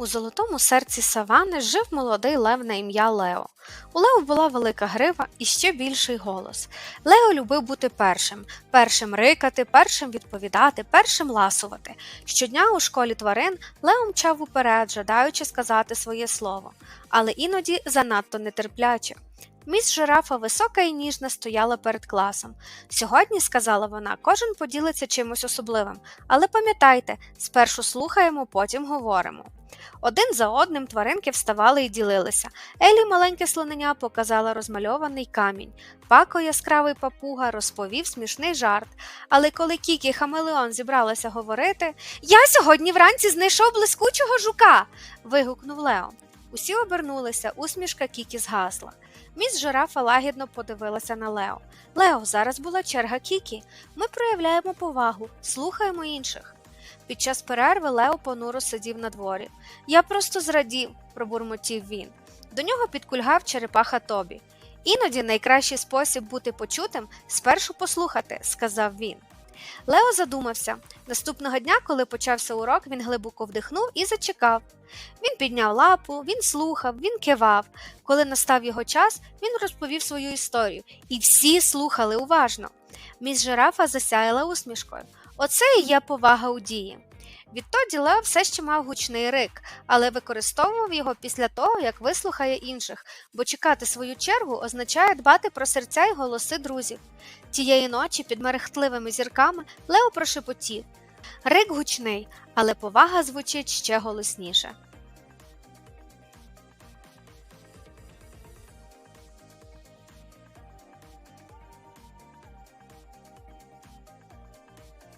У золотому серці савани жив молодий лев на ім'я Лео. У Лео була велика грива і ще більший голос. Лео любив бути першим, першим рикати, першим відповідати, першим ласувати. Щодня у школі тварин Лео мчав уперед, жадаючи сказати своє слово, але іноді занадто нетерпляче. Міс жирафа висока і ніжна стояла перед класом. Сьогодні, сказала вона, кожен поділиться чимось особливим, але пам'ятайте, спершу слухаємо, потім говоримо. Один за одним тваринки вставали і ділилися. Елі маленьке слонення показала розмальований камінь. Пако яскравий папуга розповів смішний жарт. Але коли Кікі Хамелеон зібралася говорити, я сьогодні вранці знайшов блискучого жука. вигукнув Лео. Усі обернулися, усмішка Кікі згасла. Міс жирафа лагідно подивилася на Лео. Лео, зараз була черга Кікі. Ми проявляємо повагу, слухаємо інших. Під час перерви Лео понуро сидів на дворі. Я просто зрадів, пробурмотів він. До нього підкульгав черепаха Тобі. Іноді найкращий спосіб бути почутим спершу послухати, сказав він. Лео задумався. Наступного дня, коли почався урок, він глибоко вдихнув і зачекав. Він підняв лапу, він слухав, він кивав. Коли настав його час, він розповів свою історію, і всі слухали уважно. Міс жирафа засяяла усмішкою. Оце і є повага у дії. Відтоді Лео все ще мав гучний рик, але використовував його після того, як вислухає інших, бо чекати свою чергу означає дбати про серця й голоси друзів. Тієї ночі під мерехтливими зірками Лео прошепотів. Рик гучний, але повага звучить ще голосніше.